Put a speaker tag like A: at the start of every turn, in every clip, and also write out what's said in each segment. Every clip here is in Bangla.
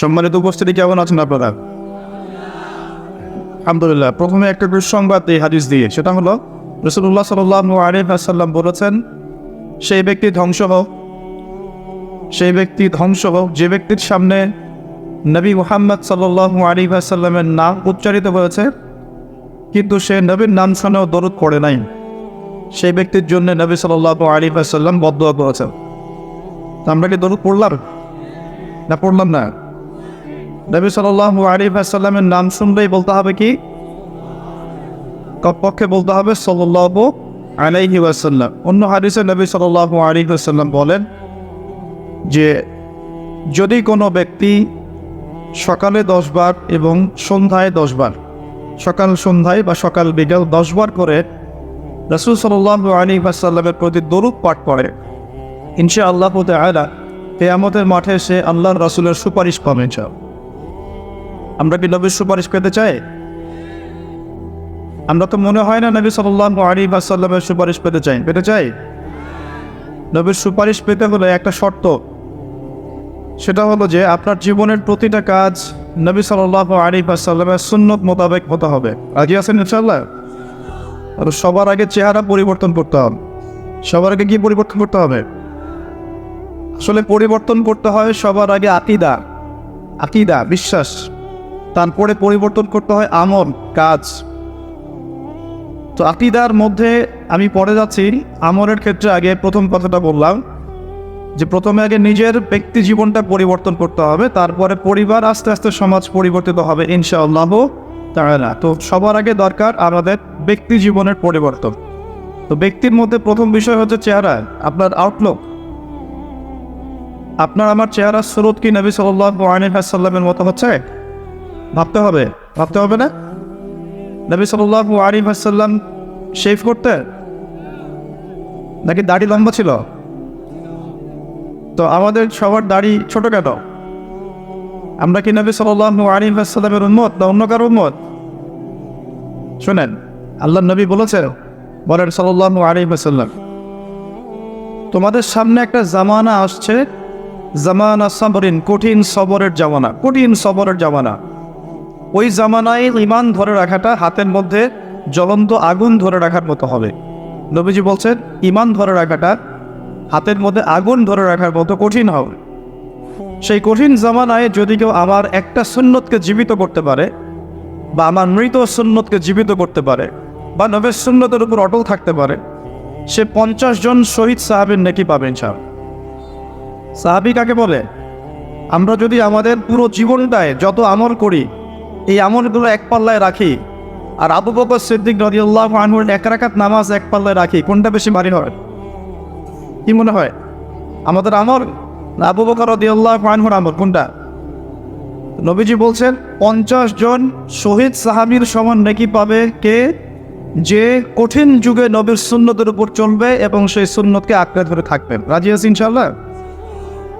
A: সম্মানিত উপস্থিতি, কেমন আছেন আপনারা? আলহামদুলিল্লাহ, প্রথমে একটা দুঃসংবাদ এই হাদিস দিয়ে। সেটা হলো রসুল্লাহ সাল্লাহ আলিহাসাল্লাম বলেছেন, সেই ব্যক্তি ধ্বংস হোক, সেই ব্যক্তি ধ্বংস হোক, যে ব্যক্তির সামনে নবী মোহাম্মদ সাল্লাহ আলী আসাল্লামের নাম উচ্চারিত হয়েছে, কিন্তু সে নবীর নাম শুনেও দরুদ পড়ে নাই। সেই ব্যক্তির জন্য নবী সাল্লাহ আলী আসাল্লাম বদ্ধ করেছেন। আমরা কি দরুদ পড়লাম? না পড়লাম না। নবী সাল্লাহ আলী আসাল্লামের নাম শুনলেই বলতে হবে কি? কপক্ষে বলতে হবে সাল্লাহ আলাইহি ওয়াসাল্লাম। অন্য হাদিসে নবী সাল্লাহ আলী আসাল্লাম বলেন যে, যদি কোনো ব্যক্তি সকালে দশবার এবং সন্ধ্যায় দশবার সকাল সন্ধ্যায় বা সকাল বিকাল দশবার করে রসুল সাল্লাহ আলী আসাল্লামের প্রতি দরুদ পাঠ করে ইনশা আল্লাহ আলা কেয়ামতের মাঠে সে আল্লাহর রসুলের সুপারিশ পাবে চাও আমরা কি নবীর সুপারিশ পেতে চাই? আমরা তো মনে হয় না নবী সাল্লাহ আলী আসাল্লামের সুপারিশ পেতে চাই। পেতে চাই? নবীর সুপারিশ পেতে হলে একটা শর্ত। সেটা হলো যে আপনার জীবনের প্রতিটা কাজ নবী সাল্লাহ আলী আসাল্লামের সুন্নত মোতাবেক হতে হবে। রাজি আছেন ইনশাল্লাহ আর সবার আগে চেহারা পরিবর্তন করতে হবে। সবার আগে কি পরিবর্তন করতে হবে? আসলে পরিবর্তন করতে হয় সবার আগে আকিদা। আকিদা, বিশ্বাস। তারপরে পরিবর্তন করতে হয় আমল, কাজ। তো আকিদার মধ্যে আমি পড়ে যাচ্ছি, আমলের ক্ষেত্রে আগে প্রথম কথাটা বললাম, যে প্রথমে আগে নিজের ব্যক্তি জীবনটা পরিবর্তন করতে হবে, তারপরে পরিবার আস্তে আস্তে সমাজ পরিবর্তিত হবে, ইনশাআল্লাহ তারা তো সবার আগে দরকার আমাদের ব্যক্তি জীবনের পরিবর্তন। তো ব্যক্তির মধ্যে প্রথম বিষয় হচ্ছে চেহারা, আপনার আউটলুক আপনার, আমার চেহারা স্রোত কি নবী সাল্লামের মতো হচ্ছে? ভাবতে হবে ভাবতে হবে না? নবী সাল্লাহ আলী সাল্লাম শেভ করতে নাকি দাড়ি লম্বা ছিল? তো আমাদের সবার দাড়ি ছোট কেন? আমরা কি নবী সাল্লাহ আলী সাল্লামের উন্মত না অন্য কারও উন্মত শোনেন, আল্লাহ নবী বলেছেন, বলেন সাল্লাহ আলী সাল্লাম তোমাদের সামনে একটা জামানা আসছে, জামানা সাবরিন, কঠিন সবরের জামানা, কঠিন সবরের জামানা। ওই জামানায় ইমান ধরে রাখাটা হাতের মধ্যে জ্বলন্ত আগুন ধরে রাখার মতো হবে। নবীজি বলছেন ইমান ধরে রাখাটা হাতের মধ্যে আগুন ধরে রাখার মতো কঠিন হবে। সেই কঠিন জামানায় যদি কেউ আমার একটা সুন্নতকে জীবিত করতে পারে, বা আমার মৃত সুন্নতকে জীবিত করতে পারে, বা নবের সুন্নতের উপর অটল থাকতে পারে, সে পঞ্চাশ জন শহীদ সাহাবের নেকি পাবেন সাহেব সাহাবি কাকে বলে? আমরা যদি আমাদের পুরো জীবনটায় যত আমল করি এই আমলগুলো এক পাল্লায় রাখি। আর আবু বকর সিদ্দিক রদিউল্লাহ আনহুর এক রাকাত নামাজ এক পাল্লায় রাখি। কোনটা বেশি ভারী হয়? কি মনে হয়? আমাদের আমল? না, আবু বকর রদিউল্লাহ আনহুর আমল, কোনটা? নবীজি বলছেন, পঞ্চাশ জন শহীদ সাহাবির সমান নেকি পাবে কে? যে কঠিন যুগে নবীর সুন্নতের উপর চলবে এবং সেই সুন্নতকে আঁকড়ে ধরে থাকবেন রাজি আছি ইনশাল্লাহ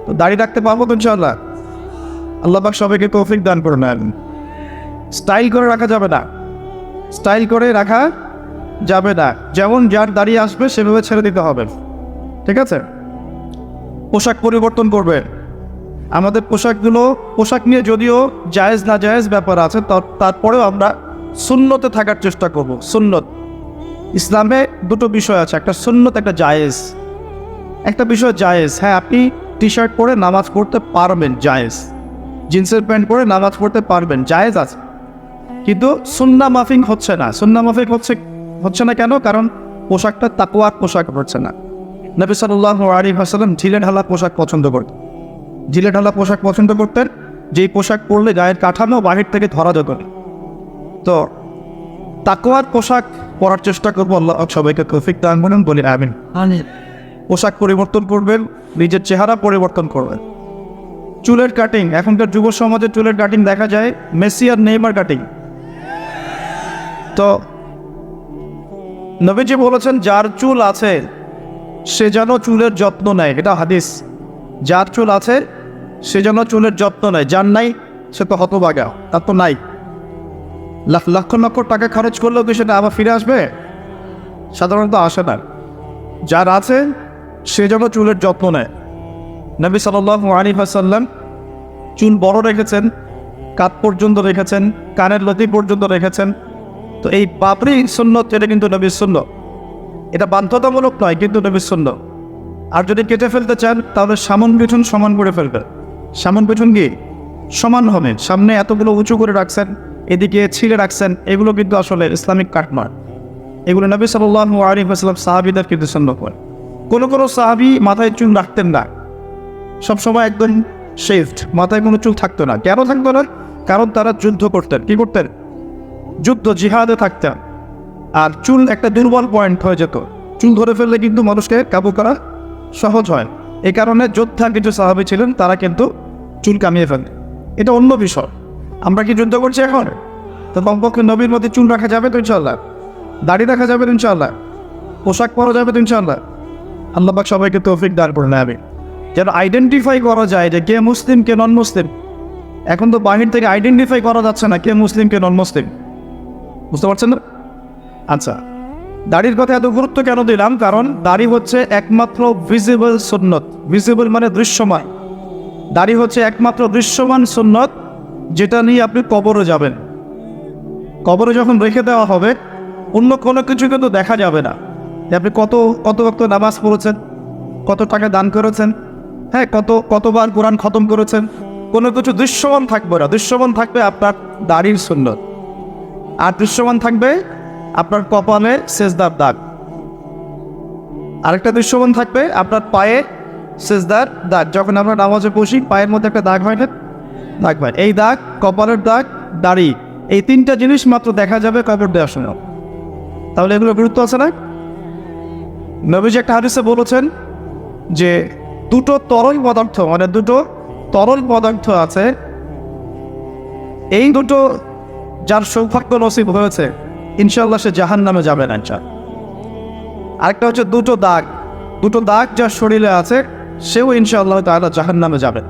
A: তো দাঁড়িয়ে রাখতে পারব তো ইনশাল্লাহ আল্লাহবাক সবাইকে তৌফিক দান করে নেন স্টাইল করে রাখা যাবে না। স্টাইল করে রাখা যাবে না। যেমন যার দাঁড়িয়ে আসবে, সেভাবে ছেড়ে দিতে হবে। ঠিক আছে? পোশাক পরিবর্তন করবে। আমাদের পোশাকগুলো, পোশাক নিয়ে যদিও জায়েজ না জায়েজ ব্যাপার আছে তার- তারপরেও আমরা সুন্নতে থাকার চেষ্টা করব। সুন্নত। ইসলামে দুটো বিষয় আছে, একটা সুন্নত, একটা জায়েজ। একটা বিষয় জায়েজ। হ্যাঁ আপনি টি শার্ট পরে নামাজ পড়তে পারবেন, জায়েজ। জিন্সের প্যান্ট পরে নামাজ পড়তে পারবেন, জায়েজ আছে। কিন্তু সুন্না মাফিং হচ্ছে না। সুন্না মাফিক হচ্ছে হচ্ছে না কেন? কারণ পোশাকটা তাকুয়ার পোশাক হচ্ছে না। নবী সাল্লাহ আলী হাসালাম ঢিলে ঢালা পোশাক পছন্দ করতেন। ঢিলে ঢালা পোশাক পছন্দ করতেন যেই পোশাক পরলে গায়ের কাঠামো বাহির থেকে ধরা যেত তো তাকুয়ার পোশাক পরার চেষ্টা করব আল্লাহ সবাইকে তৌফিক দান করুন বলি আমিন। পোশাক পরিবর্তন করবেন নিজের চেহারা পরিবর্তন করবেন। চুলের কাটিং এখনকার যুব সমাজে চুলের কাটিং দেখা যায় মেসি আর নেইমার কাটিং তো নবীজি বলেছেন, যার চুল আছে, সে যেন চুলের যত্ন নেয়। এটা হাদিস। যার চুল আছে, সে যেন চুলের যত্ন নেয়। যার নাই, সে তো হতবাগা তার তো নাই। লাখ লক্ষ লক্ষ টাকা খরচ করলেও কি সেটা আবার ফিরে আসবে? সাধারণত আসে না। যার আছে, সে যেন চুলের যত্ন নেয়। নবী সাল্লাহ আলী হাসাল্লাম চুল বড় রেখেছেন, কাত পর্যন্ত রেখেছেন, কানের লতি পর্যন্ত রেখেছেন তো এই বাবরি সুন্নত, এটা কিন্তু নবীর শূন্য এটা বাধ্যতামূলক নয়, কিন্তু নবীর শূন্য আর যদি কেটে ফেলতে চান, তাহলে সামন পিছন সমান করে ফেলবেন। সামন পিছন কি? সমান হবে। সামনে এতগুলো উঁচু করে রাখছেন, এদিকে ছিঁড়ে রাখছেন, এগুলো কিন্তু আসলে ইসলামিক কাট নয় এগুলো নবী সাল্লাহ আলিম আসলাম সাহাবিদের কিন্তু সন্ন্য করে কোনো কোনো সাহাবি মাথায় চুল রাখতেন না। সবসময় একদম শেফট মাথায় কোনো চুল থাকতো না। কেন থাকতো না? কারণ তারা যুদ্ধ করতেন। কি করতেন? যুদ্ধ জিহাদে থাকতেন। আর চুল একটা দুর্বল পয়েন্ট হয়ে যেত। চুল ধরে ফেললে কিন্তু মানুষকে কাবু করা সহজ হয়। এ কারণে যোদ্ধা কিছু সাহাবি ছিলেন, তারা কিন্তু চুল কামিয়ে ফেলে। এটা অন্য বিষয়। আমরা কি যুদ্ধ করছি এখন? তো কমপক্ষে নবীর মধ্যে চুল রাখা যাবে তো ইনশাল্লাহ দাড়ি রাখা যাবে তো ইনশাল্লাহ পোশাক পরা যাবে তো ইনশাল্লাহ আল্লাহবাক সবাইকে তৌফিক দান করে নেবে যেন আইডেন্টিফাই করা যায় যে কে মুসলিম, কে নন মুসলিম এখন তো বাহির থেকে আইডেন্টিফাই করা যাচ্ছে না কে মুসলিম, কে নন মুসলিম বুঝতে পারছেন না? আচ্ছা দাড়ির কথা এত গুরুত্ব কেন দিলাম? কারণ দাড়ি হচ্ছে একমাত্র ভিজিবল সুন্নত। ভিজিবল মানে দৃশ্যমান দাড়ি হচ্ছে একমাত্র দৃশ্যমান সুন্নত, যেটা নিয়ে আপনি কবরে যাবেন। কবরে যখন রেখে দেওয়া হবে, অন্য কোনো কিছু কিন্তু দেখা যাবে না। যে আপনি কত কত ভক্ত নামাজ পড়েছেন? কত টাকা দান করেছেন? হ্যাঁ কত, কতবার কোরআন খতম করেছেন? কোনো কিছু দৃশ্যমান থাকবে না। দৃশ্যমান থাকবে আপনার দাড়ির সুন্নত। আর দৃশ্যমান থাকবে আপনার কপালে সেজদার দাগ। আরেকটা দৃশ্যমান থাকবে আপনার পায়ে সেজদার দাগ। যখন আমরা নামাজে বসি, পায়ের মধ্যে একটা দাগ হয় না? দাগ হয়। এই দাগ, কপালের দাগ, দাড়ি, এই তিনটা জিনিস মাত্র দেখা যাবে কবর দেওয়ার সময়। তাহলে এগুলো গুরুত্ব আছে না? নবীজি একটা হাদিসে বলেছেন যে দুটো তরল পদার্থ মানে দুটো তরল পদার্থ আছে। এই দুটো যার সৌভাগ্য নসিব হয়েছে ইনশাল্লাহ সে জাহান নামে যাবে না ইনশাল আরেকটা হচ্ছে দুটো দাগ। দুটো দাগ যার শরীরে আছে, সেও ইনশাআল্লাহ তাহলে জাহান নামে যাবে।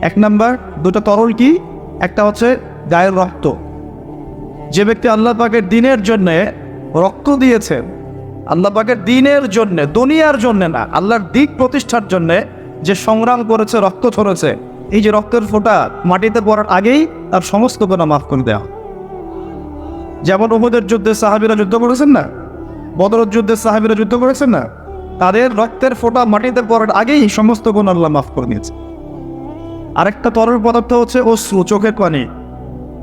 A: এক নাম্বার, দুটো তরল কি? একটা হচ্ছে গায়ের রক্ত। যে ব্যক্তি আল্লাহ পাকের দিনের জন্যে রক্ত দিয়েছেন আল্লাহ পাকের দিনের জন্যে, দুনিয়ার জন্যে না, আল্লাহর দিক প্রতিষ্ঠার জন্যে যে সংগ্রাম করেছে, রক্ত ছড়েছে এই যে রক্তের ফোঁটা মাটিতে পড়ার আগেই তার সমস্ত গোনা মাফ করে দেওয়া যেমন ওহুদের যুদ্ধে সাহাবিরা যুদ্ধ করেছেন না? বদর যুদ্ধে সাহাবিরা যুদ্ধ করেছেন না? তাদের রক্তের ফোঁটা মাটিতে পড়ার আগেই সমস্ত গুণ আল্লাহ মাফ করে দিয়েছে। আরেকটা তরল পদার্থ হচ্ছে অশ্রু, চোখের পানি।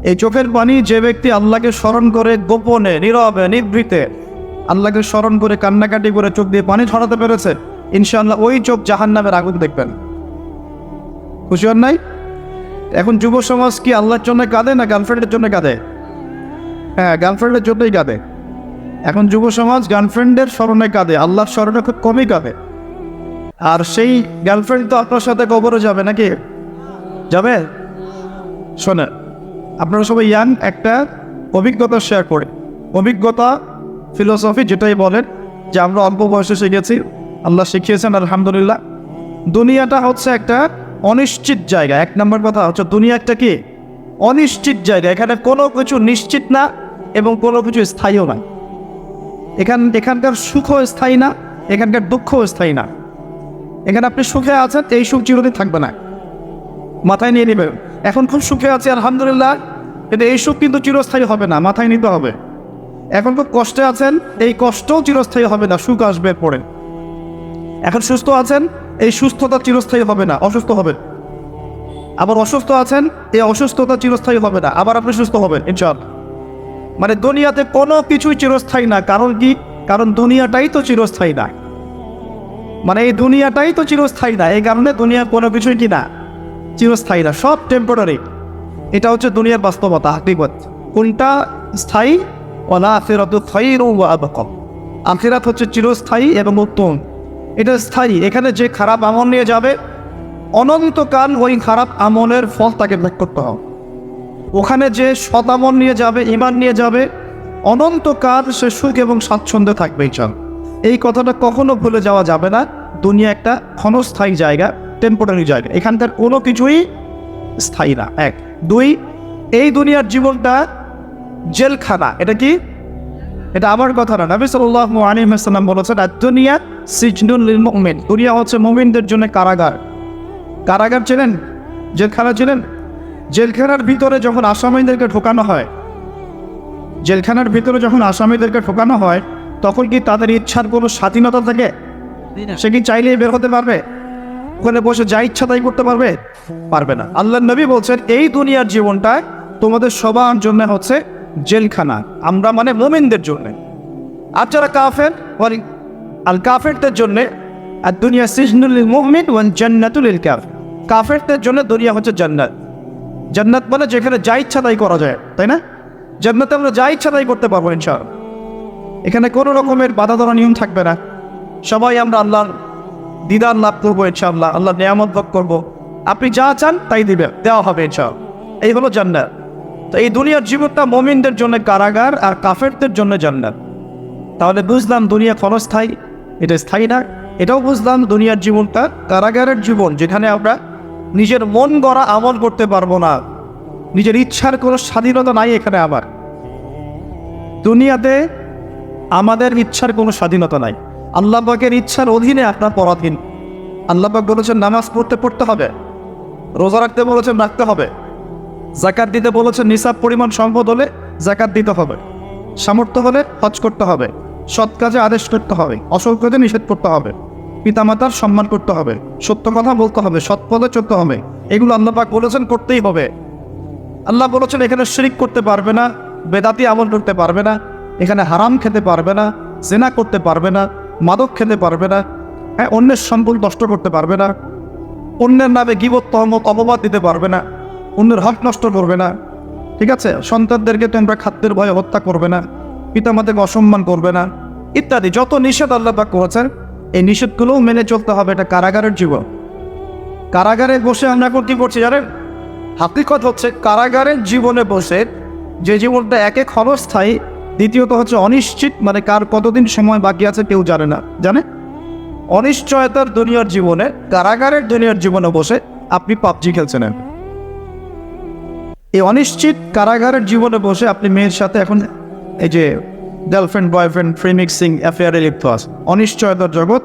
A: এই চোখের পানি যে ব্যক্তি আল্লাহকে স্মরণ করে গোপনে, নীরবে নিভৃতে আল্লাহকে স্মরণ করে কান্নাকাটি করে চোখ দিয়ে পানি ছড়াতে পেরেছে, ইনশাআল্লাহ ওই চোখ জাহান নামের আগুন দেখবেন। খুশি হন নাই? এখন যুব সমাজ কি আল্লাহর জন্য কাঁদে না গার্লফ্রেন্ডের জন্য কাঁদে? হ্যাঁ গার্লফ্রেন্ডের জন্যই কাঁদে। এখন যুব সমাজ গার্লফ্রেন্ডের স্মরণে কাঁদে, আল্লাহর স্মরণে খুব কমই কাঁদে। আর সেই গার্লফ্রেন্ড তো আপনার সাথে কবরে যাবে নাকি? যাবে? শোনেন আপনারা সবাই ইয়াং, একটা অভিজ্ঞতা শেয়ার করে। অভিজ্ঞতা ফিলোসফি যেটাই বলেন, যে আমরা অল্প বয়সে শিখেছি, আল্লাহ শিখিয়েছেন, আলহামদুলিল্লাহ। দুনিয়াটা হচ্ছে একটা অনিশ্চিত জায়গা। এক নম্বর কথা হচ্ছে দুনিয়া একটা কি? অনিশ্চিত জায়গা। এখানে কোনো কিছু নিশ্চিত না এবং কোনো কিছু স্থায়ীও নয় এখান, এখানকার সুখও স্থায়ী না, এখানকার দুঃখও স্থায়ী না। এখানে আপনি সুখে আছেন, এই সুখ চিরদিন থাকবে না। মাথায় নিয়ে নেবেন। এখন খুব সুখে আছে, আলহামদুলিল্লাহ, কিন্তু এই সুখ কিন্তু চিরস্থায়ী হবে না, মাথায় নিতে হবে। এখন খুব কষ্টে আছেন, এই কষ্টও চিরস্থায়ী হবে না, সুখ আসবে পরে এখন সুস্থ আছেন এই সুস্থতা চিরস্থায়ী হবে না, অসুস্থ হবেন। আবার অসুস্থ আছেন, এই অসুস্থতা চিরস্থায়ী হবে না, আবার আপনি সুস্থ হবেন, ইনশাআল্লাহ। মানে দুনিয়াতে কোনো কিছুই চিরস্থায়ী না, কারণ কি? কারণ দুনিয়াটাই তো চিরস্থায়ী না। মানে এই দুনিয়াটাই তো চিরস্থায়ী না, এই কারণে দুনিয়া কোনো কিছুই কি না? চিরস্থায়ী না, সব টেম্পোরারি এটা হচ্ছে দুনিয়ার বাস্তবতা, হাকিকত। কোনটা স্থায়ী? ওলা আফেরত আবকম আফেরাত হচ্ছে চিরস্থায়ী এবং উত্তম। এটা স্থায়ী। এখানে যে খারাপ আমল নিয়ে যাবে, অনন্তকাল ওই খারাপ আমলের ফল তাকে ভোগ করতে হবে। ওখানে যে সৎ নিয়ে যাবে ইমান নিয়ে যাবে, অনন্তকাল সে সুখ এবং স্বাচ্ছন্দ্যে থাকবে চল এই কথাটা কখনো ভুলে যাওয়া যাবে না। দুনিয়া একটা ক্ষণস্থায়ী জায়গা টেম্পোরারি জায়গা। এখানকার কোনো কিছুই স্থায়ী না। এক। দুই, এই দুনিয়ার জীবনটা জেলখানা। এটা কি? এটা আমার কথা না। নবী সাল্লাহ আলিম বলেছেন আর দুনিয়া সিজনুল লিল মুমিন দুনিয়া হচ্ছে মুমিনদের জন্য কারাগার। কারাগার চেনেন জেলখানা ছিলেন? জেলখানার ভিতরে যখন আসামিদেরকে ঢোকানো হয় জেলখানার ভিতরে যখন আসামিদেরকে ঢোকানো হয় তখন কি তাদের ইচ্ছার কোনো স্বাধীনতা থাকে? সে কি চাইলেই বের হতে পারবে? ওখানে বসে যা ইচ্ছা তাই করতে পারবে? পারবে না। আল্লাহ নবী বলছেন এই দুনিয়ার জীবনটা তোমাদের সবার জন্য হচ্ছে জেলখানা। আমরা মানে মোমিনদের জন্যে। আর যারা কাফের আল কাফেরদের জন্যে, আর দুনিয়া সিজনুল মুমিন ওয়ান জান্নাতুল ইল কাফ কাফেরদের জন্য দুনিয়া হচ্ছে জান্নাত। জান্নাত মানে যেখানে যা ইচ্ছা তাই করা যায়, তাই না? জান্নাতে আমরা যা ইচ্ছা তাই করতে পারব ইনশাআল্লাহ। এখানে কোনো রকমের বাধা ধরা নিয়ম থাকবে না। সবাই আমরা আল্লাহর দিদার লাভ করব ইনশাআল্লাহ আল্লাহ নিয়ামত ভোগ করব। আপনি যা চান তাই দিবে দেওয়া হবে ইনশাআল্লাহ। এই হলো জান্নাত। তো এই দুনিয়ার জীবনটা মমিনদের জন্য কারাগার আর কাফেরদের জন্য জান্নাত। তাহলে বুঝলাম দুনিয়া ক্ষণস্থায়ী এটা স্থায়ী না? এটাও বুঝলাম দুনিয়ার জীবনটা কারাগারের জীবন, যেখানে আমরা নিজের মন গড়া আমল করতে পারব না। নিজের ইচ্ছার কোনো স্বাধীনতা নাই এখানে আবার দুনিয়াতে আমাদের ইচ্ছার কোনো স্বাধীনতা নাই। আল্লাহ পাকের ইচ্ছার অধীনে আপনার পরাধীন। আল্লাহ পাক বলেছেন, নামাজ পড়তে পড়তে হবে। রোজা রাখতে বলেছেন, রাখতে হবে। জাকাত দিতে বলেছেন নিসাব পরিমাণ সম্পদ হলে জাকাত দিতে হবে। সামর্থ্য হলে হজ করতে হবে। সৎ কাজে আদেশ করতে হবে। অসৎ কাজে নিষেধ করতে হবে। পিতামাতার সম্মান করতে হবে। সত্য কথা বলতে হবে। সৎ পদে চলতে হবে। এগুলো আল্লাহ পাক বলেছেন, করতেই হবে। আল্লাহ বলেছেন, এখানে শিরিক করতে পারবে না, বেদাতি আমল করতে পারবে না, এখানে হারাম খেতে পারবে না, জেনা করতে পারবে না, মাদক খেতে পারবে না হ্যাঁ অন্যের সম্পদ নষ্ট করতে পারবে না, অন্যের নামে গিবত, তহমত, অপবাদ দিতে পারবে না। অন্যের হক নষ্ট করবে না। ঠিক আছে? সন্তানদেরকে তোমরা খাদ্যের ভয়ে হত্যা করবে না। পিতামাতাকে অসম্মান করবে না। ইত্যাদি যত নিষেধ আল্লাহ পাক করেছেন, এই নিষেধগুলোও মেনে চলতে হবে এটা কারাগারের জীবন। কারাগারে বসে আমরা এখন কি করছি জানেন? হাকিকত হচ্ছে কারাগারের জীবনে বসে যে জীবনটা একে ক্ষণস্থায়ী, দ্বিতীয়ত হচ্ছে অনিশ্চিত মানে কার কতদিন সময় বাকি আছে কেউ জানে না। জানে অনিশ্চয়তার দুনিয়ার জীবনে, কারাগারের দুনিয়ার জীবনে বসে আপনি পাবজি খেলছেন। এই অনিশ্চিত কারাগারের জীবনে বসে আপনি মেয়ের সাথে এখন এই যে গার্লফ্রেন্ড বয়ফ্রেন্ড ফ্রিমিক্সিং অ্যাফেয়ারে লিপ্ত আছে অনিশ্চয়তার জগৎ,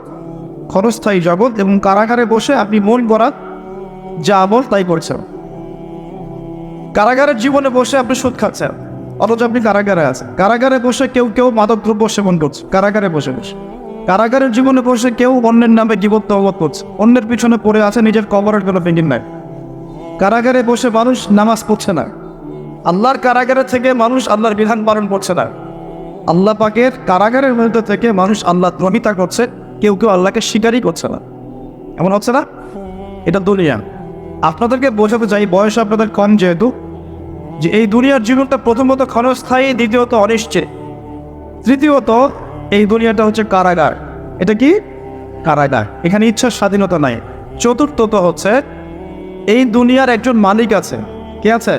A: ক্ষণস্থায়ী জগৎ এবং কারাগারে বসে আপনি মন করা যা আমল তাই করছেন। কারাগারের জীবনে বসে আপনি সুদ খাচ্ছেন, অথচ আপনি কারাগারে আছেন। কারাগারে বসে কেউ কেউ মাদকদ্রব্য সেবন করছে, কারাগারে বসে বসে। কারাগারের জীবনে বসে কেউ অন্যের নামে জীবত্ব অবত করছে, অন্যের পিছনে পড়ে আছে নিজের কবরের কোনো পেঙ্গিন নাই। কারাগারে বসে মানুষ নামাজ পড়ছে না। আল্লাহর কারাগারে থেকে মানুষ আল্লাহর বিধান পালন করছে না। আল্লাহ পাকের কারাগারের মধ্যে থেকে মানুষ আল্লাহ দ্রোহিতা করছে, কেউ কেউ আল্লাহকে স্বীকারই করছে না। এমন হচ্ছে না? এটা দুনিয়া। আপনাদেরকে বোঝাতে চাই, বয়স আপনাদের কম যেহেতু, যে এই দুনিয়ার জীবনটা প্রথমত ক্ষণস্থায়ী, দ্বিতীয়ত অনিশ্চিত তৃতীয়ত, এই দুনিয়াটা হচ্ছে কারাগার। এটা কি? কারাগার। এখানে ইচ্ছার স্বাধীনতা নাই। চতুর্থত হচ্ছে এই দুনিয়ার একজন মালিক আছে। কে আছে?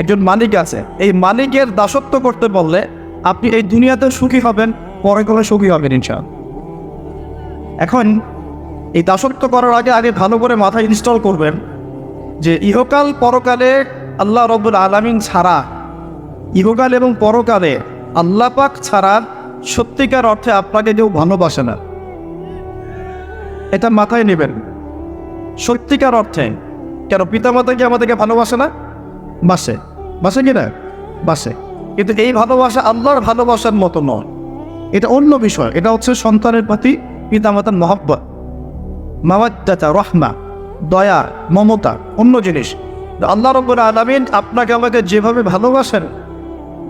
A: একজন মালিক আছে। এই মালিকের দাসত্ব করতে বললে আপনি এই দুনিয়াতে সুখী হবেন, পরে করে সুখী হবেন ইনশাল এখন এই দাসত্ব করার আগে আগে ভালো করে মাথায় ইনস্টল করবেন যে ইহকাল পরকালে আল্লাহ রব্বুল আলামিন ছাড়া, ইহকাল এবং পরকালে আল্লাহ পাক ছাড়া সত্যিকার অর্থে আপনাকে কেউ ভালোবাসে না। এটা মাথায় নেবেন। সত্যিকার অর্থে। কেন পিতামাতা কি আমাদেরকে ভালোবাসে না? বাসে। বাসে কি না? বাসে। কিন্তু এই ভালোবাসা আল্লাহর ভালোবাসার মতো নয়। এটা অন্য বিষয়। এটা হচ্ছে সন্তানের প্রতি পিতামাতার মহব্বত। মাওয়াদ্দাতা রহমা, দয়া, মমতা, অন্য জিনিস। আল্লাহ রব্বুল আলমিন আপনাকে আমাকে যেভাবে ভালোবাসেন,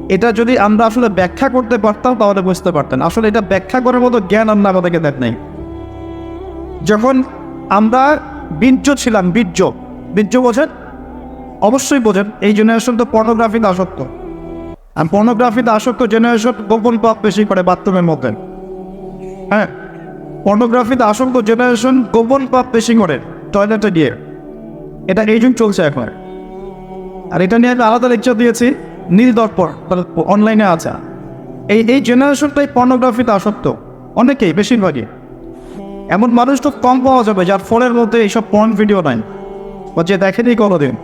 A: এটা যদি আমরা আসলে ব্যাখ্যা করতে পারতাম তাহলে বুঝতে পারতেন। আসলে এটা ব্যাখ্যা করার মতো জ্ঞান আমরা আমাদেরকে দেখ নাই। যখন আমরা বীর্য ছিলাম বীর্য বীর্য বোঝেন? অবশ্যই বোঝেন, এই জেনারেশন তো পর্নোগ্রাফিতে আসক্ত। আর পর্নোগ্রাফিতে আসক্ত জেনারেশন গোপন পাপ বেশি করে বাথরুমের মধ্যে। হ্যাঁ পর্নোগ্রাফিতে আসক্ত জেনারেশন গোপন পাপ বেশি করে টয়লেটে গিয়ে এটা এই জন্য চলছে এখন। আর এটা নিয়ে আমি আলাদা লেকচার দিয়েছি, নীল দর্পণ অনলাইনে আছে। এই এই জেনারেশনটাই পর্নোগ্রাফিতে আসক্ত। অনেকেই, বেশিরভাগই। এমন মানুষ তো কম পাওয়া যাবে যার ফোনের মধ্যে এইসব পর্ন ভিডিও নাই। বা যে দেখেনি কোনোদিন।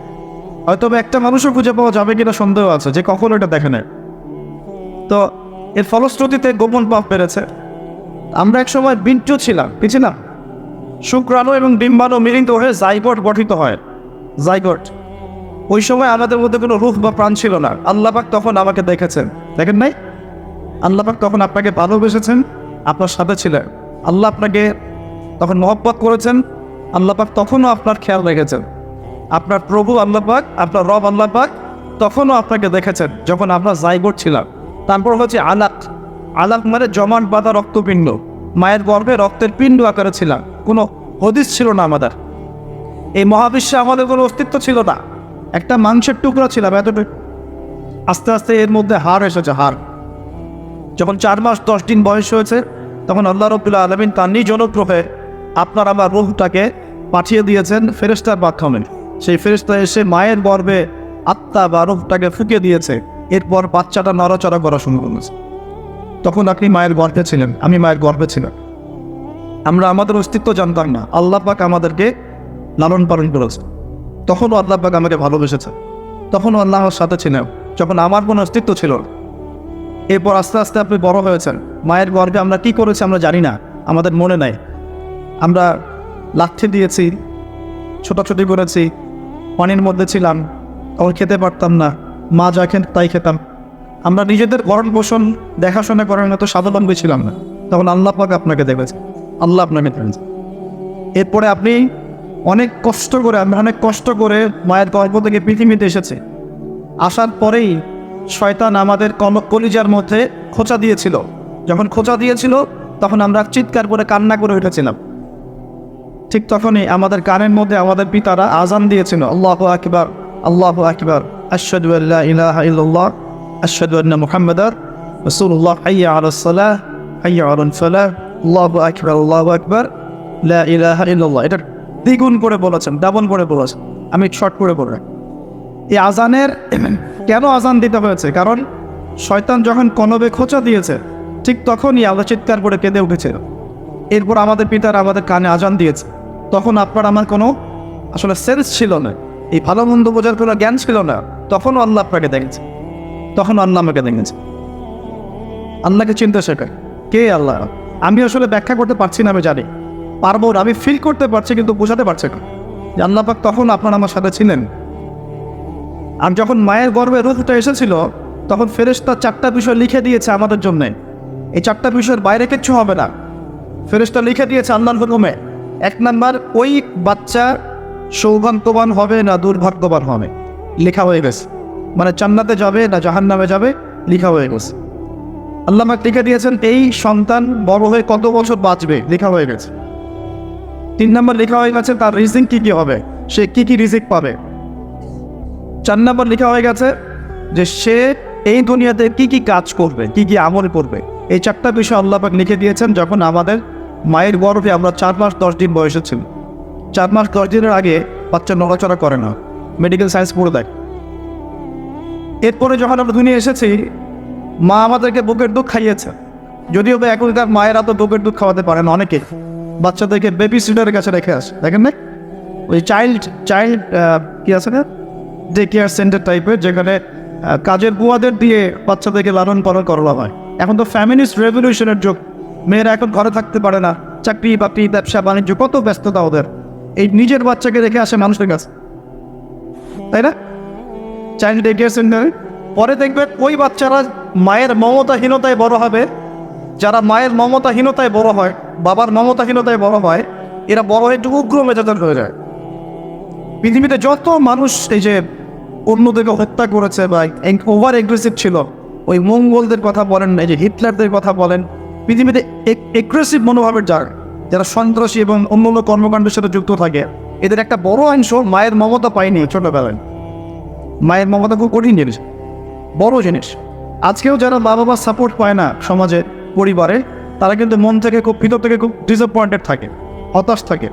A: হয়তো একটা মানুষও খুঁজে পাওয়া যাবে কিনা সন্দেহ আছে, যে কখনো এটা দেখে নেয়। তো এর ফলশ্রুতিতে গোপন পাপ বেড়েছে। আমরা এক সময় বিঞ্চু ছিলাম, কি ছিলাম? শুক্রাণু এবং ডিম্বাণু মিলিত হয়ে জাইগট গঠিত হয়। জাইগট। ওই সময় আমাদের মধ্যে কোনো রূপ বা প্রাণ ছিল না। আল্লাহ পাক তখন আমাকে দেখেছেন। দেখেন নাই? আল্লাহ পাক তখন আপনাকে ভালোবেসেছেন, আপনার সাথে ছিলেন। আল্লাহ আপনাকে তখন মহব্বত করেছেন, আল্লাহ পাক তখনও আপনার খেয়াল রেখেছেন। আপনার প্রভু আল্লাহ পাক, আপনার রব আল্লাহ পাক তখনও আপনাকে দেখেছেন, যখন আমরা জাইগোট ছিলাম। তারপর হচ্ছে আলাক। আলাক মানে জমাট বাঁধা রক্তপিণ্ড। মায়ের গর্ভে রক্তের পিণ্ড আকারে ছিলাম। কোনো হদিস ছিল না আমাদের। এই মহাবিশ্বে আমাদের কোনো অস্তিত্ব ছিল না। একটা মাংসের টুকরা ছিলাম, এতটুকু। আস্তে আস্তে এর মধ্যে হার এসেছে হার যখন চার মাস দশ দিন বয়স হয়েছে, তখন আল্লাহ রবুল্লাহ আলমিন তার নিজ অনুগ্রহে আপনার আমার রুহটাকে পাঠিয়ে দিয়েছেন ফেরেস্তার মাধ্যমে। সেই ফেরেস্তা এসে মায়ের গর্ভে আত্মা বা রুহটাকে ফুঁকে দিয়েছে। এরপর বাচ্চাটা নড়াচড়া করা শুরু করেছে। তখন আপনি মায়ের গর্ভে ছিলেন। আমি মায়ের গর্ভে ছিলাম। আমরা আমাদের অস্তিত্ব জানতাম না। আল্লাহ পাক আমাদেরকে লালন পালন করেছে। তখনও আল্লাহ পাক আমাকে ভালোবেসেছে। তখনও আল্লাহর সাথে ছিলেন যখন আমার কোনো অস্তিত্ব ছিল এরপর আস্তে আস্তে আপনি বড় হয়েছেন। মায়ের গর্ভে আমরা কি করেছি আমরা জানি না। আমাদের মনে নাই। আমরা লাঠি দিয়েছি, ছোটাছুটি করেছি, পানির মধ্যে ছিলাম তখন খেতে পারতাম না, মা যা খেন তাই খেতাম। আমরা নিজেদের ভরণ পোষণ দেখাশোনা করার মতো স্বাবলম্বী ছিলাম না। তখন আল্লাহ পাক আপনাকে দেখেছে। আল্লাহ আপনাকে দেখেছে। এরপরে আপনি অনেক কষ্ট করে, আমরা অনেক কষ্ট করে মায়ের গর্ভ থেকে পৃথিবীতে এসেছে। আসার পরেই শয়তান আমাদের কল- কলিজার মধ্যে খোঁচা দিয়েছিল। যখন খোঁচা দিয়েছিল, তখন আমরা চিৎকার করে কান্না করে উঠেছিলাম। ঠিক তখনই আমাদের কানের মধ্যে আমাদের পিতারা আজান দিয়েছিল, আল্লাহ আকবার আল্লাহ আকবার আল্লা ইলাহা ইল্লাল্লাহ, আশহাদু আন্না মুহাম্মাদার রাসূলুল্লাহ, হাইয়া আলাস সালাহ, হাইয়া আলাল ফালাহ, আল্লাহু আকবার আল্লাহু আকবার, লা এটা দ্বিগুণ করে বলেছেন, ডাবল করে বলেছেন। আমি শর্ট করে বললাম এই আজানের কেন আজান দিতে হয়েছে? কারণ শয়তান যখন কনবে খোঁচা দিয়েছে, ঠিক তখনই আল্লাহ চিৎকার করে কেঁদে উঠেছে এরপর আমাদের পিতার আমাদের কানে আজান দিয়েছে। তখন আপনার আমার কোনো আসলে সেন্স ছিল না। এই ভালো মন্দ বোঝার কোনো জ্ঞান ছিল না। তখনও আল্লাহ আপনাকে দেখেছে। তখন আল্লাহ আমাকে দেখেছে। আল্লাহকে চিনতে শেখায়। কে আল্লাহ? আমি আসলে ব্যাখ্যা করতে পারছি না, আমি জানি। পারব আমি ফিল করতে পারছি, কিন্তু বোঝাতে পারছি না। যে আল্লাহ পাক তখন আপনার আমার সাথে ছিলেন। আর যখন মায়ের গর্ভে রুহটা এসেছিল, তখন ফেরেশতা চারটা বিষয় লিখে দিয়েছে আমাদের জন্যে। এই চারটা বিষয়ের বাইরে কিচ্ছু হবে না। ফেরেশতা লিখে দিয়েছে আল্লাহর হুকুমে। এক নাম্বার, ওই বাচ্চা সৌভাগ্যবান হবে না দুর্ভাগ্যবান হবে? লেখা হয়ে গেছে। মানে চান্নাতে যাবে না জাহান্নামে যাবে, লেখা হয়ে গেছে। আল্লাহ লিখে দিয়েছেন, এই সন্তান বড় হয়ে কত বছর বাঁচবে? লেখা হয়ে গেছে। তিন নম্বর লেখা হয়ে গেছে, তার রিজিক কি কি হবে? সে কি কি রিজিক পাবে? চার নম্বর লেখা হয়ে গেছে যে সে এই দুনিয়াতে কি কি কাজ করবে, কি কি আমল করবে? এই চারটা বিষয় আল্লাহ পাক লিখে দিয়েছেন যখন আমাদের মায়ের গর্ভে আমরা চার মাস দশ দিন বয়সে ছিল চার মাস দশ দিনের আগে বাচ্চা নড়াচড়া করে না। মেডিকেল সায়েন্স পড়ে দেয়। এরপরে যখন আমরা দুনিয়া এসেছি, মা আমাদেরকে বুকের দুধ খাইয়েছে। যদিও বা এখনকার মায়েরা তো বুকের দুধ খাওয়াতে পারে না অনেকে। বাচ্চাদেরকে বেবি সিটারের কাছে রেখে আসে। দেখেন না? ওই চাইল্ড চাইল্ড কি আছে না? ডে কেয়ার সেন্টার টাইপের যেখানে কাজের বুয়াদের দিয়ে বাচ্চাদেরকে লালন পালন করা হয়। এখন তো ফ্যামিলিস্ট রেভলিউশনের যুগ। মেয়েরা এখন ঘরে থাকতে পারে না। চাকরি, বাকরি, ব্যবসা, বাণিজ্য, কত ব্যস্ততা ওদের। এই নিজের বাচ্চাকে রেখে আসে মানুষের কাছে। তাই না? চাইল্ড ডে কেয়ার পরে দেখবেন ওই বাচ্চারা মায়ের মমতাহীনতায় বড় হবে। যারা মায়ের মমতাহীনতায় বড় হয়, বাবার মমতাহীনতায় বড় হয়, এরা বড় হয়ে একটু উগ্র মেজাজের হয়ে যায়। পৃথিবীতে যত মানুষ এই যে অন্যদেরকে হত্যা করেছে বা ওভার এগ্রেসিভ ছিল, ওই মঙ্গলদের কথা বলেন, এই যে হিটলারদের কথা বলেন পৃথিবীতে এগ্রেসিভ মনোভাবের যার, যারা সন্ত্রাসী এবং অন্য অন্য কর্মকাণ্ডের সাথে যুক্ত থাকে, এদের একটা বড় অংশ মায়ের মমতা পায়নি ছোটবেলায়। মায়ের মমতা খুব কঠিন জিনিস, বড় জিনিস। আজকেও যারা মা বাবার সাপোর্ট পায় না সমাজে, পরিবারে, তারা কিন্তু মন থেকে খুব, ভিতর থেকে খুব ডিসঅ্যাপয়েন্টেড থাকে, হতাশ থাকে।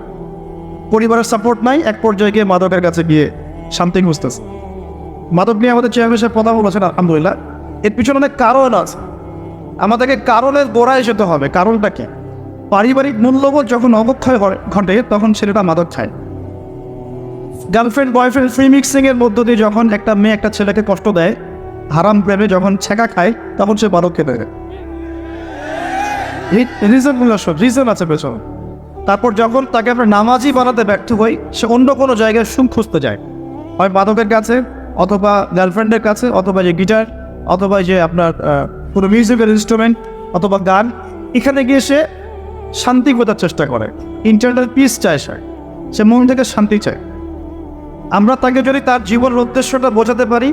A: পরিবারের সাপোর্ট নাই, এক পর্যায়ে গিয়ে মাদকের কাছে গিয়ে শান্তি খুঁজতেছে মাদক নিয়ে আমাদের চেয়ারম্যান সাহেব কথা বলেছেন, আলহামদুলিল্লাহ। এর পিছনে অনেক কারণ আছে। আমাদেরকে কারণের গোড়ায় যেতে হবে। কারণটা কি? পারিবারিক মূল্যবোধ যখন অবক্ষয় ঘটে, তখন ছেলেটা মাদক খায়। গার্লফ্রেন্ড বয়ফ্রেন্ড ফ্রি মিক্সিং এর মধ্য দিয়ে যখন একটা মেয়ে একটা ছেলেকে কষ্ট দেয়, হারাম প্রেমে যখন ছেঁকা খায়, তখন সে মাদক খেতে রিজনগুলো সব রিজন আছে পেছনে। তারপর যখন তাকে আমরা নামাজি বানাতে ব্যর্থ হই, সে অন্য কোনো জায়গায় সুখ খুঁজতে যায়। হয় মাদকের কাছে, অথবা গার্লফ্রেন্ডের কাছে, অথবা যে গিটার অথবা যে আপনার কোনো মিউজিক্যাল ইনস্ট্রুমেন্ট অথবা গান, এখানে গিয়ে সে শান্তি খোঁজার চেষ্টা করে। ইন্টারনাল পিস চায় সে। সে মন থেকে শান্তি চায়। আমরা তাকে যদি তার জীবনের উদ্দেশ্যটা বোঝাতে পারি,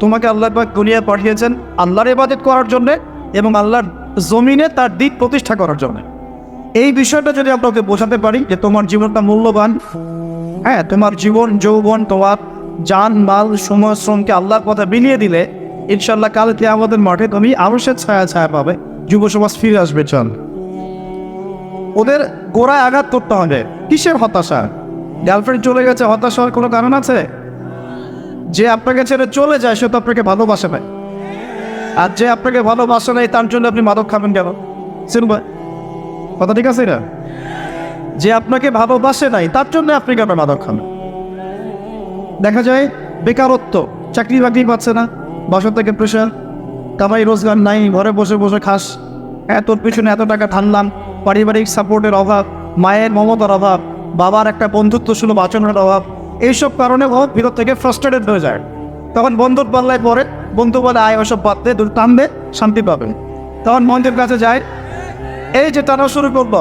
A: তোমাকে আল্লাহ পাক দুনিয়া পাঠিয়েছেন আল্লাহর ইবাদত করার জন্য এবং আল্লাহর জমিনে তার দিক প্রতিষ্ঠা করার জন্য। এই বিষয়টা যদি আমরা ওকে বোঝাতে পারি যে তোমার জীবনটা মূল্যবান হ্যাঁ তোমার জীবন, যৌবন, তোমার যান, মাল, সময়, শ্রমকে আল্লাহর পথে বিলিয়ে দিলে ইনশাল্লাহ কালকে আমাদের মাঠে তুমি আবশ্যক ছায়া ছায়া পাবে। যুব সমাজ ফিরে আসবে, চল। ওদের গোড়ায় আঘাত করতে হবে। কিসের হতাশা? গার্লফ্রেন্ড চলে গেছে, হতাশা হওয়ার কোনো কারণ আছে? যে আপনাকে ছেড়ে চলে যায়, সে তো আপনাকে ভালোবাসে না। আর যে আপনাকে ভালোবাসে নাই তার জন্য আপনি মাদক খাবেন কেন? শুনবে কথা ঠিক আছে না? যে আপনাকে ভালোবাসে নাই, তার জন্য আপনি কেন মাদক খাবেন দেখা যায়, বেকারত্ব চাকরি বাকরি পাচ্ছে না। বাসা থেকে প্রেশার কামাই রোজগার নাই, ঘরে বসে বসে খাস। এত পিছনে এত টাকা ঠানলাম পারিবারিক সাপোর্টের অভাব, মায়ের মমতার অভাব, বাবার একটা বন্ধুত্ব সুলভ আচরণের অভাব, এইসব কারণে ও ভিতর থেকে ফ্রাস্ট্রেটেড হয়ে যায়। তখন বন্ধুর পাল্লায় পরে বন্ধু বলে, আয়, ওসব বাদ দে দুটো টান দে, শান্তি পাবে তখন মন্দির কাছে যায়, এই যে টানা শুরু করল,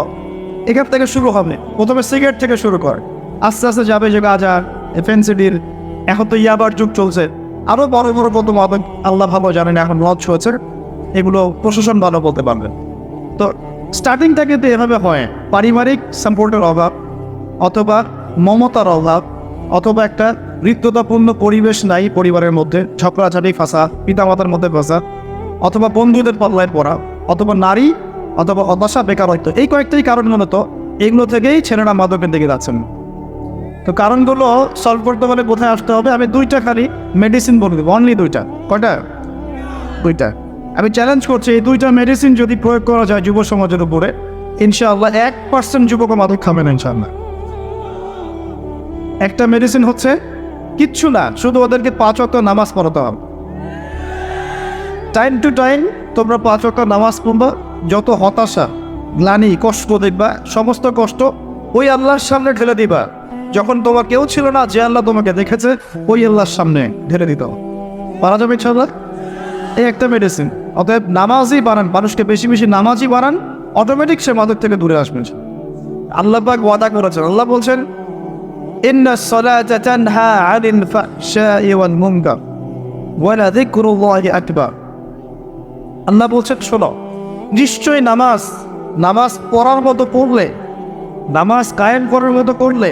A: এখান থেকে শুরু হবে, প্রথমে সিগারেট থেকে শুরু কর। আস্তে আস্তে যাবে যে গাজা এফেন্সিডির এখন তো ইয়াবার যুগ চলছে। আরও বড় বড় কত মাদক আল্লাহ ভালো জানেন, এখন লঞ্চ হয়েছে। এগুলো প্রশাসন ভালো বলতে পারবে। তো স্টার্টিংটা কিন্তু এভাবে হয়, পারিবারিক সাপোর্টের অভাব, অথবা মমতার অভাব, অথবা একটা হৃদ্যতাপূর্ণ পরিবেশ নাই পরিবারের মধ্যে ঝগড়াঝাড়ি ফাঁসা, পিতামাতার মধ্যে ফাঁসা, অথবা বন্ধুদের পাল্লায় পড়া, অথবা নারী, অথবা হতাশা বেকারত্ব, এই কয়েকটাই কারণ মূলত এগুলো থেকেই ছেলেরা মাদকের দিকে যাচ্ছেন। তো কারণগুলো সলভ করতে হলে কোথায় আসতে হবে? আমি দুইটা খালি মেডিসিন বলে দেবো অনলি দুইটা। কয়টা? দুইটা। আমি চ্যালেঞ্জ করছি, এই দুইটা মেডিসিন যদি প্রয়োগ করা যায় যুব সমাজের উপরে, ইনশাআল্লাহ এক পার্সেন্ট যুবক মাদক খাবে না, ইনশাআল্লাহ। একটা মেডিসিন হচ্ছে কিচ্ছু না, শুধু ওদেরকে পাঁচ অক্ট নামাজ পড়াতে হবে। টাইম টু টাইম তোমরা পাঁচ অক্ট নামাজ পড়বা, যত হতাশা, গ্লানি, কষ্ট দেখবা, সমস্ত কষ্ট ওই আল্লাহর সামনে ঢেলে দিবা। যখন তোমার কেউ ছিল না, যে আল্লাহ তোমাকে দেখেছে, ওই আল্লাহর সামনে ঢেলে দিত। হবে পারা যাবে ইনশাল্লাহ এই একটা মেডিসিন অতএব নামাজই বানান, মানুষকে বেশি বেশি নামাজই বানান অটোমেটিক সে মাদক থেকে দূরে আসবে আল্লাহ পাক ওয়াদা করেছেন, আল্লাহ বলছেন আল্লাহ বলছেন, শোনো, নিশ্চয়ই নামাজ নামাজ পড়ার মতো পড়লে, নামাজ কায়েম করার মতো করলে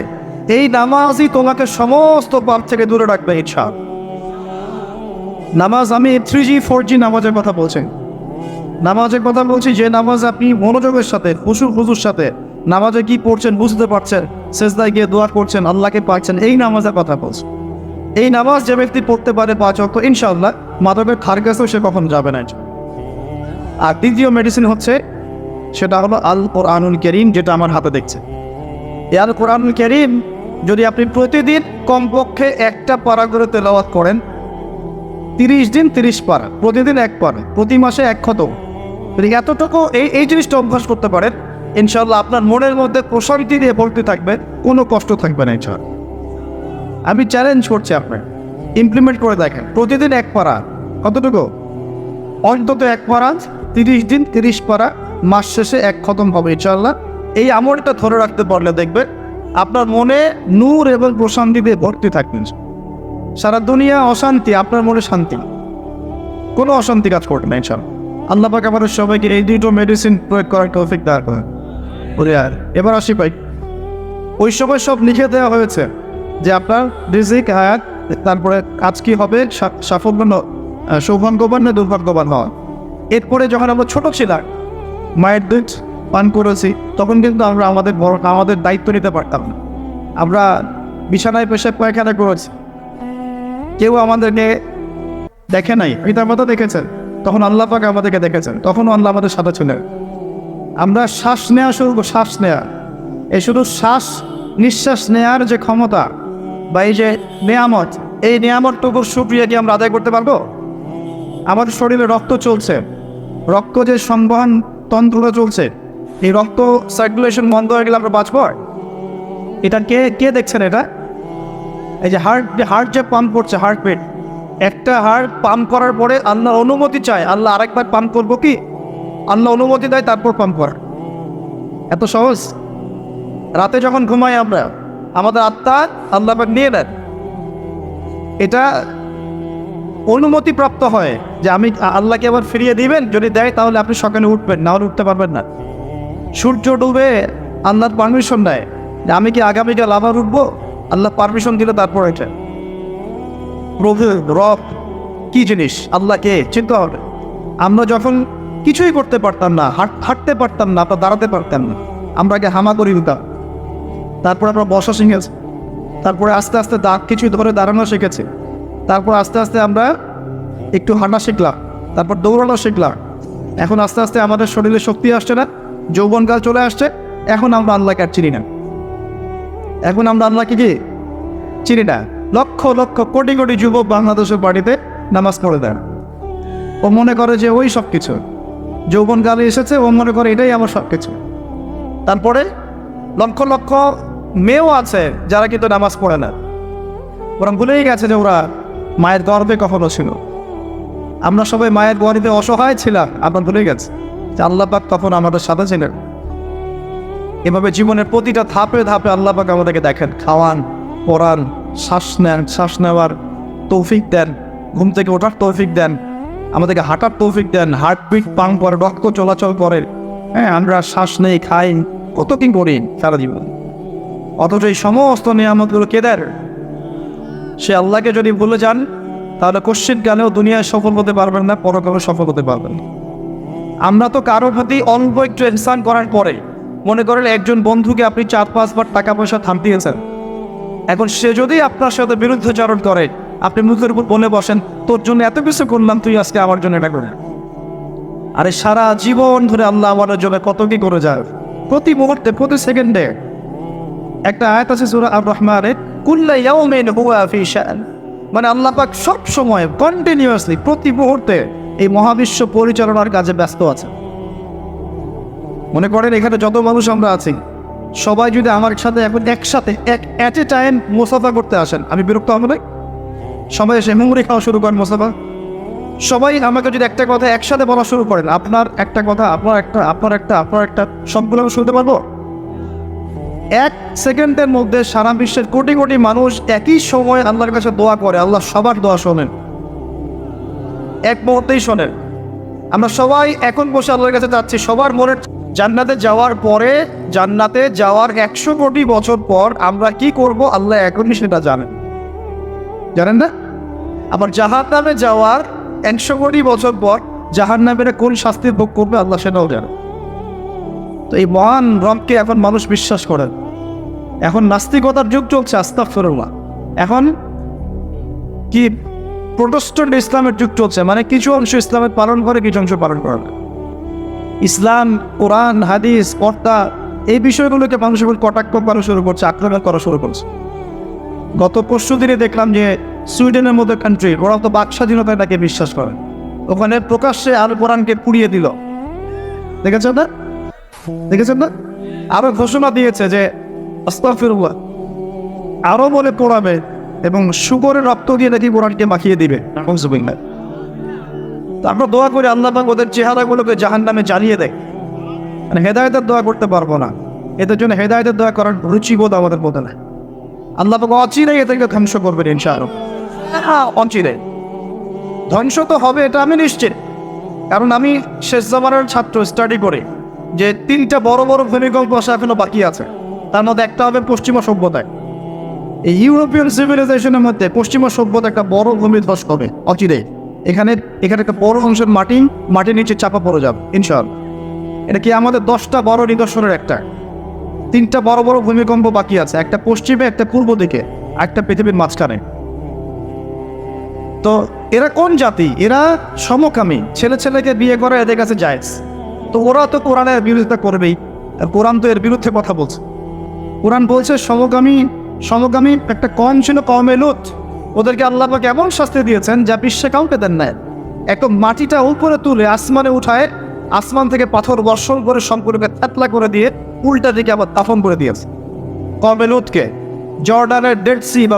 A: এই নামাজই তোমাকে সমস্ত পাপ থেকে দূরে রাখবে ইচ্ছা নামাজ আমি থ্রি জি ফোর জি নামাজের কথা বলছি। নামাজের কথা বলছি যে নামাজ আপনি মনোযোগের সাথে, হুসুর হুজুর সাথে নামাজে কি পড়ছেন বুঝতে পারছেন শেষদায় গিয়ে দোয়া করছেন, আল্লাহকে পাচ্ছেন, এই নামাজের কথা বলছেন এই নামাজ যে ব্যক্তি পড়তে পারে পাঁচ অক্ট ইনশাল্লাহ মাদকের খার কাছেও সে কখনো যাবে না আর দ্বিতীয় মেডিসিন হচ্ছে, সেটা হলো আল কোরআনুল করিম, যেটা আমার হাতে দেখছে। এই আল কোরআনুল করিম যদি আপনি প্রতিদিন কমপক্ষে একটা পারা করে তেলাওয়াত করেন, তিরিশ দিন তিরিশ পারা প্রতিদিন এক পারা প্রতি মাসে এক ক্ষত। যদি এতটুকু এই এই জিনিসটা অভ্যাস করতে পারেন ইনশাল্লাহ আপনার মনের মধ্যে প্রশান্তি দিয়ে ভর্তি থাকবে, কোনো কষ্ট থাকবে না ইনশাল্লাহ আমি চ্যালেঞ্জ করছি আপনার ইমপ্লিমেন্ট করে দেখেন, প্রতিদিন এক পারা কতটুকু? অন্তত এক পারা তিরিশ দিন তিরিশ পারা মাস শেষে এক খতম হবে ইনশাল্লাহ এই আমলটা ধরে রাখতে পারলে দেখবেন আপনার মনে নূর এবং প্রশান্তি দিয়ে ভর্তি থাকবেন। সারা দুনিয়া অশান্তি, আপনার মনে শান্তি। কোনো অশান্তি কাজ করবে না ইনশাল্লাহ আল্লাহ পাক আমাদের সবাইকে এই দুটো মেডিসিন প্রয়োগ করার তৌফিক দেওয়ার করেন। বলে, আর, এবার আসি ভাই। ওই সময় সব লিখে দেওয়া হয়েছে যে আপনার রিজিক, হায়াত, তারপরে কাজ কি হবে? সাফল্য সৌভাগ্যবান না দুর্ভাগ্যবান হওয়া? এরপরে যখন আমরা ছোট ছিলাম, মায়ের দুধ পান করেছি, তখন কিন্তু আমরা আমাদের বড়, আমাদের দায়িত্ব নিতে পারতাম না। আমরা বিছানায় পেশায় পায়খানা করেছি। কেউ আমাদেরকে দেখে নাই। পিতা মাতা দেখেছেন? তখন আল্লাহ পাক আমাদেরকে দেখেছেন। তখনও আল্লাহ আমাদের সাথে ছিলেন। আমরা শ্বাস নেওয়া শুরু শ্বাস নেওয়া এই শুধু শ্বাস, নিঃশ্বাস নেওয়ার যে ক্ষমতা বা এই যে নিয়ামত, এই নিয়ামতটুকুর সুক্রিয়া কি আমরা আদায় করতে পারব? আমাদের শরীরে রক্ত চলছে। রক্ত যে সংবহন তন্ত্রটা চলছে এই রক্ত সার্কুলেশন বন্ধ হয়ে গেলে আমরা বাঁচবো? এটা কে কে দেখছেন এটা? এই যে হার্ট যে হার্ট যে পাম্প করছে হার্ট বিট একটা হার্ট পাম্প করার পরে আল্লাহ অনুমতি চায়, আল্লাহ আরেকবার পাম্প করব কি? আল্লাহ অনুমতি দেয়, তারপর পাম্প করা এত সহজ? রাতে যখন ঘুমাই আমরা, আমাদের আত্মা আল্লাহ নিয়ে নেন। এটা অনুমতি প্রাপ্ত হয় যে আমি আল্লাহকে আবার ফিরিয়ে দিবেন, যদি দেয় তাহলে আপনি সকালে উঠবেন, না হলে উঠতে পারবেন না। সূর্য ডুবে আল্লাহর পারমিশন নেয়। আমি কি আগামীকাল আবার উঠবো? আল্লাহ পারমিশন দিলে তারপর এটা। প্রভু, রব কি জিনিস? আল্লাহকে চিন্তা হবে। আমরা যখন কিছুই করতে পারতাম না হাঁটতে পারতাম না আমরা দাঁড়াতে পারতাম না, আমরা আগে হামা করি দিতাম। তারপর আমরা বসা শিখেছি তারপরে আস্তে আস্তে দাঁত কিছু ধরে দাঁড়ানো শিখেছি। তারপর আস্তে আস্তে আমরা একটু হাঁটা শিখলাম। তারপর দৌড়ানো শিখলাম। এখন আস্তে আস্তে আমাদের শরীরে শক্তি আসছে না। যৌবনকাল চলে আসছে, এখন আমরা আল্লাহকে আর চিনি না। এখন আমরা আল্লাহকে কি? চিনি না। লক্ষ লক্ষ কোটি কোটি যুবক বাংলাদেশের বাড়িতে নামাজ পড়ে দেন ও মনে করে যে ওই সব কিছু যৌবনকালে এসেছে, ও মনে করে এটাই আমার সব কিছু তারপরে লক্ষ লক্ষ মেয়েও আছে যারা কিন্তু নামাজ পড়ে না। ওরা ভুলেই গেছে যে ওরা মায়ের গর্বে কখনো ছিল। আমরা সবাই মায়ের গর্বে অসহায় ছিলাম, আমরা ভুলে গেছি। যে আল্লাহ পাক তখন আমাদের সাথে ছিলেন। এভাবে জীবনের প্রতিটা ধাপে ধাপে আল্লাহ পাক আমাদেরকে দেখেন, খাওয়ান, পড়ান, শ্বাস নেন, শ্বাস নেওয়ার তৌফিক দেন, ঘুম থেকে ওঠার তৌফিক দেন, আমাদেরকে হাঁটার তৌফিক দেন, হার্টবিট, পাং করে রক্ত চলাচল করে। হ্যাঁ আমরা শ্বাস নেই, খাই কত কি করি সারা জীবন? অথচ এই সমস্ত নিয়ামতগুলো কে দেয়? সে আল্লাহকে যদি ভুলে যান, তাহলে কোশ্চিন কালেও দুনিয়ায় সফল হতে পারবেন না পরকালে সফল হতে পারবেন না। আমরা তো কারও প্রতি অল্প একটু ইনসান করার পরে। মনে করেন একজন বন্ধুকে আপনি চার, পাঁচবার টাকা পয়সা থাম দিয়েছেন। এখন সে যদি আপনার সাথে বিরুদ্ধাচরণ করে, আপনি মুখের উপর বলে বসেন, তোর জন্য এত কিছু করলাম, তুই আজকে আমার জন্য এটা করে আরে সারা জীবন ধরে আল্লাহ আমার জন্য কত কি করে যায়। প্রতি মুহূর্তে, প্রতি সেকেন্ডে। একটা আয়াত আছে সূরা আর রহমানে কুল্লা ইয়াউমিন হুয়া ফি শান। মানে আল্লাহ পাক সব সময় কন্টিনিউয়াসলি প্রতি মুহূর্তে এই মহাবিশ্ব পরিচালনার কাজে ব্যস্ত আছে। মনে করেন, এখানে যত মানুষ আমরা আছি, সবাই যদি আমার সাথে এখন একসাথে, এক অ্যাট এ টাইম মোসাফা করতে আসেন, আমি বিরক্ত হব না? সবাই এসে মেমোরি খাওয়া শুরু করেন মোসাফা। সবাই আমাকে যদি একটা কথা একসাথে বলা শুরু করেন, আপনার একটা কথা, আপনার একটা আপনার একটা আপনার একটা, সবগুলো আমি শুনতে পারব? এক সেকেন্ডের মধ্যে সারা বিশ্বের কোটি কোটি মানুষ একই সময় আল্লাহর কাছে দোয়া করে, আল্লাহ সবার দোয়া শোনেন। এক মুহূর্তেই শোনেন। আমরা সবাই এখন বসে আল্লাহর কাছে যাচ্ছি। সবার মনের জান্নাতে যাওয়ার পরে জান্নাতে যাওয়ার একশো কোটি বছর পর আমরা কি করব, আল্লাহ এখনই সেটা জানেন। জানেন না? আবার জাহান নামে যাওয়ার একশো কোটি বছর পর জাহান নামের কোন শাস্তি ভোগ করবে, আল্লাহ সেটাও জানেন। তো এই মহান রবকে এখন মানুষ বিশ্বাস করেন। এখন নাস্তিকতার যুগ চলছে আস্তা ফেরুল্লাহ এখন কি প্রোটেস্ট্যান্ট ইসলামের যুগ চলছে মানে কিছু অংশ ইসলামের পালন করে, কিছু অংশ পালন করে না। ইসলাম, কোরআন, হাদিস কর্তা এই বিষয়গুলোকে মানুষ এখন কটাক্ষ করা শুরু করছে, আক্রমণ করা শুরু করছে। গত পরশু দিনে দেখলাম যে সুইডেনের মধ্যে কান্ট্রি ওরা তো বাক স্বাধীনতায় তাকে বিশ্বাস করে। ওখানে প্রকাশ্যে আল কোরআনকে পুড়িয়ে দিল। দেখেছেন না? দেখেছেন না? আরও ঘোষণা দিয়েছে যে আরও বলে পড়াবে এবং শুকরের রক্ত দিয়ে নাকি কোরআনকে মাখিয়ে দিবে। তো আমরা দোয়া করে আল্লাহ পাক ওদের চেহারাগুলোকে জাহান নামে জ্বালিয়ে দেয়। মানে হেদায়তের দোয়া করতে পারব না। এদের জন্য হেদায়তের দোয়া করার রুচিবোধ আমাদের মধ্যে না আল্লাহ পাক অচিরেই এদেরকে ধ্বংস করবেন ইনশাআল্লাহ। হ্যাঁ অচিরে ধ্বংস তো হবে এটা আমি নিশ্চিত। কারণ আমি শেষ জামানের ছাত্র স্টাডি করে যে তিনটা বড় বড় ভূমিকম্প আসা এখনও বাকি আছে। তার মধ্যে একটা হবে পশ্চিমা সভ্যতায়। এই ইউরোপিয়ান সিভিলাইজেশনের মধ্যে পশ্চিমা সভ্যতা একটা বড় ভূমি ধস হবে অচিরে। এখানে এখানে একটা বড় অংশের মাটি, মাটির নিচে চাপা পড়ে যাবে, ইনশাআল্লাহ। এটা কি আমাদের দশটা বড় নিদর্শনের একটা? তিনটা বড় বড় ভূমিকম্প বাকি আছে, একটা পশ্চিমে, একটা পূর্ব দিকে, একটা পৃথিবীর মাঝখানে। তো এরা কোন জাতি? এরা সমকামী, ছেলে ছেলেকে বিয়ে করে এদের কাছে যায় তো ওরা তো কোরআনের বিরোধিতা করবেই কোরআন তো এর বিরুদ্ধে কথা বলছে। কোরআন বলছে সমকামী সমকামী একটা কম ছিল কমে লুত, ওদেরকে আল্লাহ পাক এমন শাস্তি দিয়েছেন যা বিশ্বে কাউকে দেন নাই। এক মাটিটা উপরে তুলে আসমানে উঠায়, আসমান থেকে পাথর বর্ষণ করে সম্পূর্ণকে থেতলা করে দিয়ে উল্টা দিকে আবার তাফন করে দিয়েছে। কমে লুতকে জর্ডানের ডেড সি বা